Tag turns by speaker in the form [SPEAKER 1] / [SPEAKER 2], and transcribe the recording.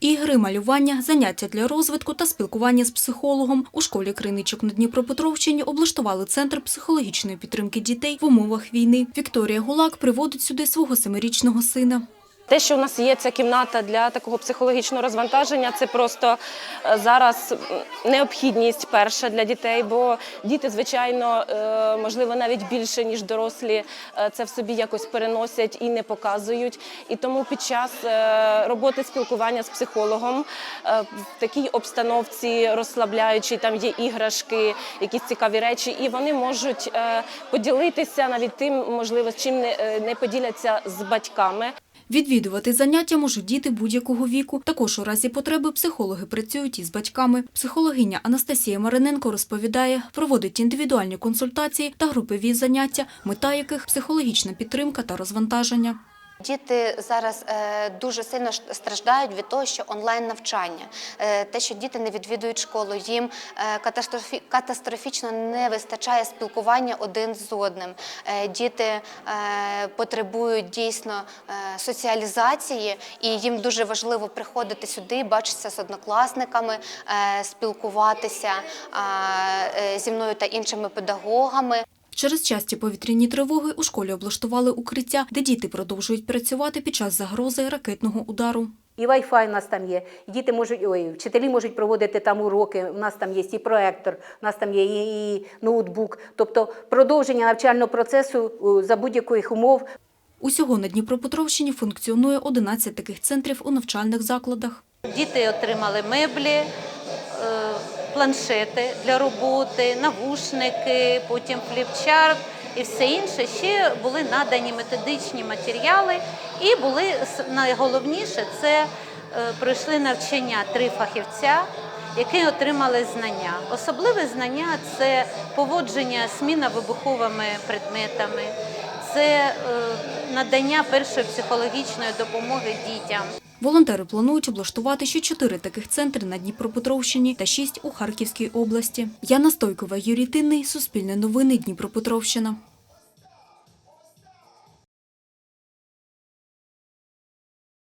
[SPEAKER 1] Ігри, малювання, заняття для розвитку та спілкування з психологом у школі Криничок на Дніпропетровщині облаштували центр психологічної підтримки дітей в умовах війни. Вікторія Гулак приводить сюди свого семирічного сина.
[SPEAKER 2] Те, що у нас є ця кімната для такого психологічного розвантаження, це просто е, зараз необхідність перша для дітей, бо діти, звичайно, е, можливо, навіть більше ніж дорослі, е, це в собі якось переносять і не показують. І тому під час роботи спілкування з психологом в такій обстановці розслабляючій, там є іграшки, якісь цікаві речі, і вони можуть поділитися навіть тим, можливо, чим не поділяться з батьками.
[SPEAKER 1] Відвідувати заняття можуть діти будь-якого віку. Також у разі потреби психологи працюють із батьками. Психологиня Анастасія Мариненко розповідає, проводить індивідуальні консультації та групові заняття, мета яких психологічна підтримка та розвантаження.
[SPEAKER 3] Діти зараз е, дуже сильно страждають від того, що онлайн навчання, е, те, що діти не відвідують школу, їм е, катастрофічно не вистачає спілкування один з одним. Діти потребують дійсно соціалізації, і їм дуже важливо приходити сюди, бачитися з однокласниками, спілкуватися зі мною та іншими педагогами.
[SPEAKER 1] Через часті повітряні тривоги у школі облаштували укриття, де діти продовжують працювати під час загрози ракетного удару.
[SPEAKER 4] І Wi-Fi у нас там є. І діти можуть, ой, вчителі можуть проводити там уроки. У нас там є і проектор, у нас там є і, і ноутбук. Тобто продовження навчального процесу за будь-яких умов
[SPEAKER 1] Усього на Дніпропетровщині функціонує 11 таких центрів у навчальних закладах.
[SPEAKER 5] Діти отримали меблі, е, планшети для роботи, навушники, потім фліпчарт і все інше. Ще були надані методичні матеріали, і були найголовніше це е, пройшли навчання три фахівця. Які отримали знання. Особливе знання це поводження з мінно-вибуховими предметами, це е, надання першої психологічної допомоги дітям.
[SPEAKER 1] Волонтери планують облаштувати ще чотири таких центри на Дніпропетровщині та шість у Харківській області. Яна Стойкова, Юрій Тинний, Суспільне новини, Дніпропетровщина.